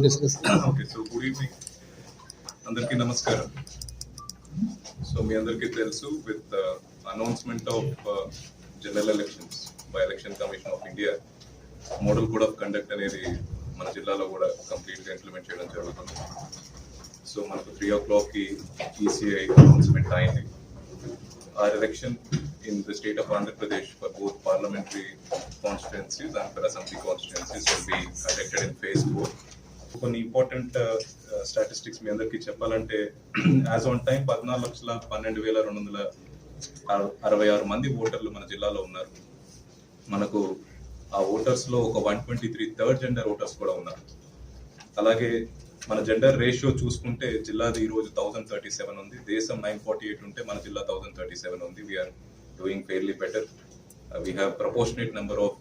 Okay okay so good evening అందరికీ నమస్కారం. So మీ అందరికీ తెలుసు with announcement of general elections by election commission of India model code of conduct అనేది మన జిల్లాలో కూడా కంప్లీట్గా ఇంప్లిమెంట్ చేయడం జరుగుతుంది. సో మనకు త్రీ ఓ క్లాక్కి ఈసీఐ అనౌన్స్మెంట్ అయింది. Our election in the state of Andhra Pradesh for both parliamentary constituencies and for assembly constituencies will be conducted in phase four. కొన్ని ఇంపార్టెంట్ స్టాటిస్టిక్స్ uh, మీ అందరికి చెప్పాలంటే యాజ్ ఆన్ టైం పద్నాలుగు లక్షల పన్నెండు వేల రెండు వందల అర- అరవై ఆరు మంది ఓటర్లు మన జిల్లాలో ఉన్నారు. మనకు ఆ ఓటర్స్లో ఒక one twenty three third gender voters కూడా ఉన్నారు. అలాగే మన జెండర్ రేషియో చూసుకుంటే జిల్లాది ఈరోజు థౌజండ్ థౌసండ్ థర్టీ సెవెన్ ఉంది. దేశం నైన్ ఫార్టీ ఎయిట్ ఉంటే మన జిల్లా థౌసండ్ థర్టీ సెవెన్ ఉంది. We're doing fairly better we have proportionate number of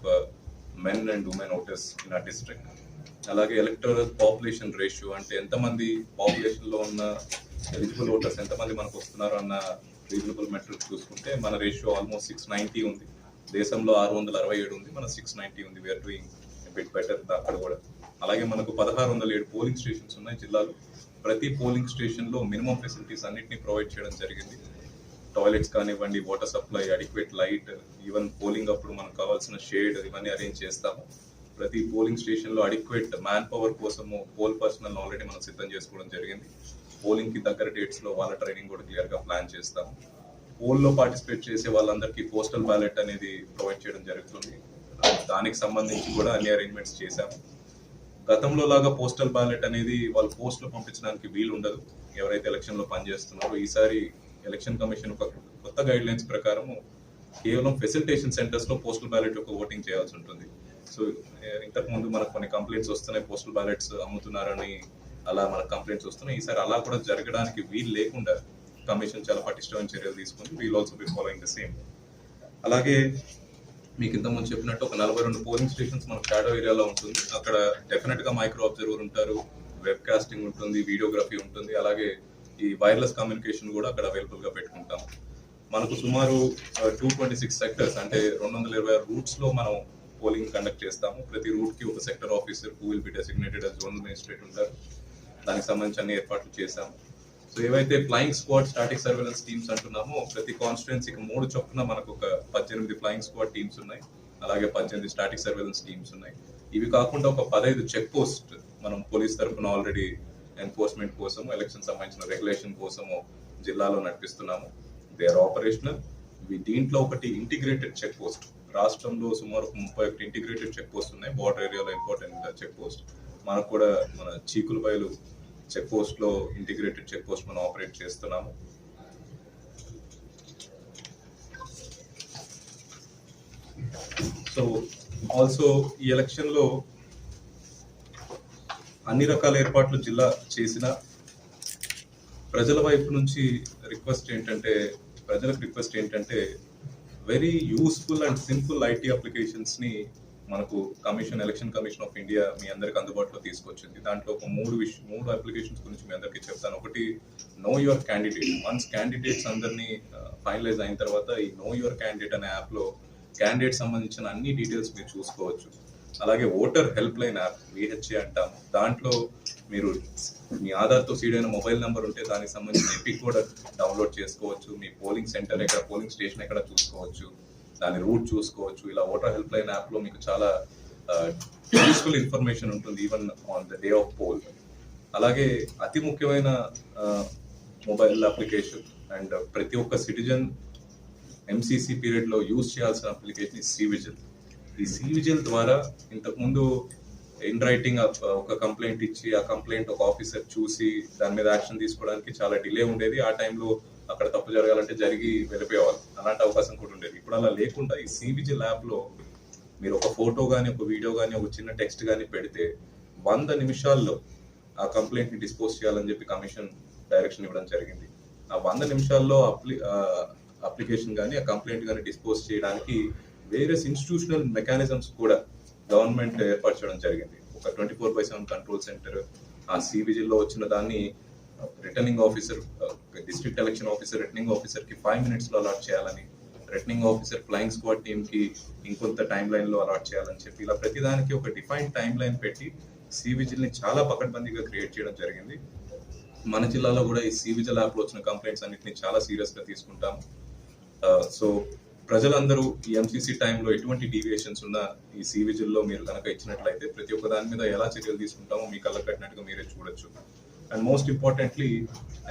men and women voters in ఆ డిస్ట్రిక్ట్ అలాగే ఎలక్టోరల్ పాపులేషన్ రేషియో అంటే ఎంతమంది పాపులేషన్లో ఉన్న ఎలిజిబుల్ ఓటర్స్ ఎంతమంది మనకు వస్తున్నారు అన్న రీజనబుల్ మెట్రిక్ చూసుకుంటే మన రేషియో ఆల్మోస్ట్ సిక్స్ నైన్టీ ఉంది. దేశంలో ఆరు వందల అరవై ఏడు ఉంది మన సిక్స్ నైన్టీ ఉంది. వీఆర్ డూయింగ్ బిట్ బెటర్ అక్కడ కూడా. అలాగే మనకు పదహారు వందల ఏడు పోలింగ్ స్టేషన్స్ ఉన్నాయి జిల్లాలో. ప్రతి పోలింగ్ స్టేషన్లో మినిమం ఫెసిలిటీస్ అన్నింటినీ ప్రొవైడ్ చేయడం జరిగింది. టాయిలెట్స్ కానివ్వండి water supply adequate light even polling అప్పుడు మనకు కావాల్సిన షేడ్ ఇవన్నీ అరేంజ్ చేస్తాము. ప్రతి పోలింగ్ స్టేషన్లో అడిక్వేట్ మ్యాన్ పవర్ కోసము పోల్ పర్సనల్ ఆల్రెడీ మనం సిద్ధం చేసుకోవడం జరిగింది. పోలింగ్కి దగ్గర డేట్స్లో వాళ్ళ ట్రైనింగ్ కూడా క్లియర్గా ప్లాన్ చేస్తాము. పోల్లో పార్టిసిపేట్ చేసే వాళ్ళందరికీ పోస్టల్ బ్యాలెట్ అనేది ప్రొవైడ్ చేయడం జరుగుతుంది. దానికి సంబంధించి కూడా అన్ని అరేంజ్మెంట్స్ చేశాము. గతంలో లాగా పోస్టల్ బ్యాలెట్ అనేది వాళ్ళు పోస్ట్లో పంపించడానికి వీలు ఉండదు. ఎవరైతే ఎలక్షన్లో పనిచేస్తున్నారో ఈసారి ఎలక్షన్ కమిషన్ ఒక కొత్త గైడ్ లైన్స్ ప్రకారం కేవలం ఫెసిలిటేషన్ సెంటర్స్లో పోస్టల్ బ్యాలెట్ యొక్క ఓటింగ్ చేయాల్సి ఉంటుంది. సో eh, ఇంతకు ముందు మనకు కొన్ని కంప్లైంట్స్ వస్తున్నాయి పోస్టల్ బ్యాలెట్స్ అమ్ముతున్నారని అలా మనకు కంప్లైంట్స్ వస్తున్నాయి. ఈసారి అలా కూడా జరగడానికి వీలు లేకుండా కమిషన్ చాలా పటిష్టమైన చర్యలు తీసుకుంది. We'll also be following the same అలాగే మీకు ఇంతకుముందు చెప్పినట్టు ఒక నలభై రెండు పోలింగ్ స్టేషన్స్ మన షాడో ఏరియాలో ఉంటుంది. అక్కడ డెఫినెట్గా మైక్రో అబ్జర్వర్ ఉంటారు. వెబ్ కాస్టింగ్ ఉంటుంది వీడియోగ్రఫీ ఉంటుంది. అలాగే ఈ వైర్లెస్ కమ్యూనికేషన్ కూడా అక్కడ అవైలబుల్గా పెట్టుకుంటాం మనకు సుమారు టూ ట్వంటీ సిక్స్ సెక్టర్స్ అంటే రెండు వందల ఇరవై ఆరు రూట్స్లో మనం పోలింగ్ కండక్ట్ చేస్తాము. ప్రతి రూట్కి ఒక sector officer who will be designated as zonal magistrate ఉంటారు. దానికి సంబంధించి అన్ని ఏర్పాట్లు చేశాము. సో ఏవైతే flying squad static surveillance teams అంటున్నామో ప్రతి కాన్స్టిట్యున్సీకి మూడు చొప్పున మనకు ఒక పద్దెనిమిది ఫ్లయింగ్ స్క్వాడ్ టీమ్స్ ఉన్నాయి. అలాగే పద్దెనిమిది స్టాటిక్ సర్వేలెన్స్ టీమ్స్ ఉన్నాయి. ఇవి కాకుండా ఒక పదహైదు చెక్ పోస్ట్ మనం పోలీస్ తరఫున ఆల్రెడీ ఎన్ఫోర్స్మెంట్ కోసం ఎలక్షన్ సంబంధించిన రెగ్యులేషన్ కోసము జిల్లాలో నడిపిస్తున్నాము. దే ఆర్ ఆపరేషనల్ దీంట్లో ఒకటి ఇంటిగ్రేటెడ్ చెక్ పోస్ట్ రాష్ట్రంలో సుమారు ముప్పై ఒకటి ఇంటిగ్రేటెడ్ చెక్ పోస్ట్ ఉన్నాయి. బార్డర్ ఏరియాలో ఇంపార్టెంట్ చెక్ పోస్ట్ మనకు కూడా మన చీకుల బయలు చెక్ పోస్ట్లో ఇంటిగ్రేటెడ్ చెక్ పోస్ట్ మనం ఆపరేట్ చేస్తున్నాము. సో ఆల్సో ఈ ఎలక్షన్లో అన్ని రకాల ఏర్పాట్లు జిల్లా చేసిన ప్రజల వైపు నుంచి రిక్వెస్ట్ ఏంటంటే ప్రజలకు రిక్వెస్ట్ ఏంటంటే very useful and simple IT అప్లికేషన్స్ని మనకు commission election commission of India మీ అందరికి అందుబాటులో తీసుకొచ్చింది. దాంట్లో ఒక మూడు విష మూడు అప్లికేషన్స్ గురించి మీ అందరికీ చెప్తాను. ఒకటి know your candidate once candidates అందరినీ ఫైనలైజ్ అయిన తర్వాత ఈ నో యువర్ క్యాండిడేట్ అనే యాప్లో క్యాండిడేట్ సంబంధించిన అన్ని డీటెయిల్స్ మీరు చూసుకోవచ్చు. అలాగే voter help line app VHA అంటాము. దాంట్లో మీరు మీ ఆధార్తో సీడ్ అయిన మొబైల్ నెంబర్ ఉంటే దానికి సంబంధించిన ఎపిక్ కూడా డౌన్లోడ్ చేసుకోవచ్చు. మీ పోలింగ్ సెంటర్ ఎక్కడ పోలింగ్ స్టేషన్ ఎక్కడ చూసుకోవచ్చు. దాని రూట్ చూసుకోవచ్చు. ఇలా ఓటర్ హెల్ప్ లైన్ యాప్లో మీకు చాలా యూస్ఫుల్ ఇన్ఫర్మేషన్ ఉంటుంది even on the day of poll అలాగే అతి ముఖ్యమైన మొబైల్ అప్లికేషన్ అండ్ ప్రతి ఒక్క సిటిజన్ ఎంసీసీ పీరియడ్లో యూజ్ చేయాల్సిన అప్లికేషన్ సి విజిల్ ఈ సి విజిల్ ద్వారా ఇంతకుముందు ఇన్ రైటింగ్ ఒక కంప్లైంట్ ఇచ్చి ఆ కంప్లైంట్ ఒక ఆఫీసర్ చూసి దాని మీద యాక్షన్ తీసుకోవడానికి చాలా డిలే ఉండేది. ఆ టైంలో అక్కడ తప్పు జరగాలంటే జరిగి వెళ్ళిపోయేవాళ్ళు. అలాంటి అవకాశం కూడా ఉండేది. ఇప్పుడు అలా లేకుండా ఈ సి ల్యాబ్లో లో మీరు ఒక ఫోటో కానీ ఒక వీడియో కానీ ఒక చిన్న టెక్స్ట్ కానీ పెడితే వంద నిమిషాల్లో ఆ కంప్లైంట్ని డిస్పోజ్ చేయాలని చెప్పి కమిషన్ డైరెక్షన్ ఇవ్వడం జరిగింది. ఆ వంద నిమిషాల్లో అప్లి అప్లికేషన్ కానీ ఆ కంప్లైంట్ కానీ డిస్పోజ్ చేయడానికి వేరియస్ ఇన్స్టిట్యూషనల్ మెకానిజమ్స్ కూడా గవర్నమెంట్ ఏర్పాటు చేయడం జరిగింది. ఒక twenty four by seven control centre ఆ సివిజిల్లో వచ్చిన దాన్ని returning officer district election officer returning ఆఫీసర్కి ఫైవ్ మినిట్స్లో అలాట్ చేయాలని రిటర్నింగ్ ఆఫీసర్ ఫ్లయింగ్ స్క్వాడ్ టీమ్కి ఇంకొంత టైం లైన్లో అలాట్ చేయాలని చెప్పి ఇలా ప్రతిదానికి ఒక డిఫైన్ టైం లైన్ పెట్టి సి ని చాలా పకడ్బందీగా క్రియేట్ చేయడం జరిగింది. మన జిల్లాలో కూడా ఈ సి విజిల్ యాప్లో వచ్చిన కంప్లైంట్స్ అన్నిటిని చాలా సీరియస్గా తీసుకుంటాం. సో ప్రజలందరూ ఈ ఎంసీసీ టైంలో ఎటువంటి డీవియేషన్స్ ఉన్నా ఈ సి మీరు కనుక ఇచ్చినట్లయితే ప్రతి ఒక్క దాని మీద ఎలా చర్యలు తీసుకుంటామో మీ కళ్ళ కట్టినట్టుగా మీరే చూడొచ్చు. And most importantly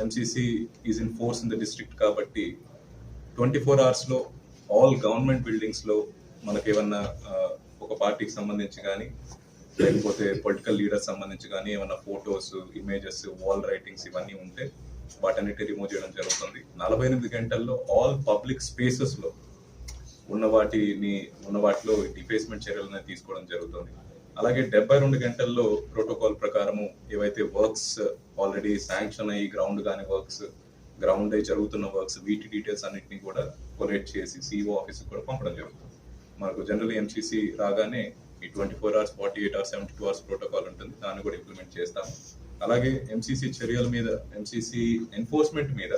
MCC is in force in the district కాబట్టి ట్వంటీ ఫోర్ అవర్స్లో ఆల్ గవర్నమెంట్ బిల్డింగ్స్లో మనకి ఏమన్నా ఒక పార్టీకి సంబంధించి కానీ లేకపోతే పొలిటికల్ లీడర్స్ సంబంధించి కానీ ఏమన్నా ఫొటోస్ ఇమేజెస్ వాల్ రైటింగ్స్ ఇవన్నీ ఉంటే వాటన్నిటి రిమూవ్ చేయడం జరుగుతుంది. నలభై ఎనిమిది గంటల్లో ఆల్ పబ్లిక్ స్పేసెస్లో ఉన్న వాటిని ఉన్న వాటిలో డిఫేస్మెంట్ చర్యలను తీసుకోవడం జరుగుతుంది. అలాగే డెబ్బై రెండు గంటల్లో ప్రోటోకాల్ ప్రకారము ఏవైతే వర్క్స్ ఆల్రెడీ శాంక్షన్ అయ్యి గ్రౌండ్ కానీ వర్క్స్ గ్రౌండ్ అయి జరుగుతున్న వర్క్స్ వీటి డీటెయిల్స్ అన్నింటినీ కూడా కొలేట్ చేసి సిఓ ఆఫీస్కి కూడా పంపడం జరుగుతుంది. మనకు జనరల్ ఎంసీసీ రాగానే ఈ twenty four hours forty eight hours seventy two hours protocol ఉంటుంది. దాన్ని కూడా ఇంప్లిమెంట్ చేస్తాం అలాగే ఎంసీసీ చర్యల మీద ఎంసీసీ ఎన్ఫోర్స్మెంట్ మీద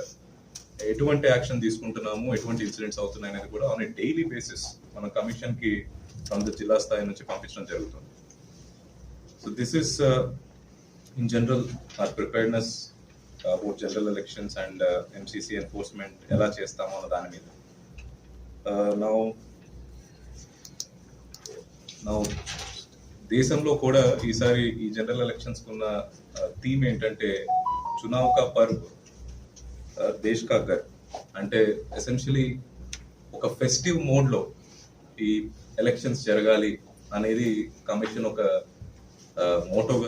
ఎటువంటి యాక్షన్ తీసుకుంటున్నాము ఎటువంటి ఇన్సిడెంట్స్ అవుతున్నాయి అనేది కూడా ఆన్ డైలీ బేసిస్ మన కమిషన్కి ఫ్రమ్ ద జిల్లా స్థాయి నుంచి పంపించడం జరుగుతుంది. So this is in general our preparedness about general elections and MCC enforcement ఎలా చేస్తామో అన్న దాని మీద. Uh, నౌ నౌ దేశంలో కూడా ఈసారి ఈ జనరల్ ఎలక్షన్స్ ఉన్న థీమ్ ఏంటంటే చునావ్ కా పర్వ్. దేశ్ కా గర్ అంటే ఎసెన్షియలీ ఒక ఫెస్టివ్ మోడ్లో ఈ ఎలక్షన్స్ జరగాలి అనేది కమిషన్ ఒక మోటోగా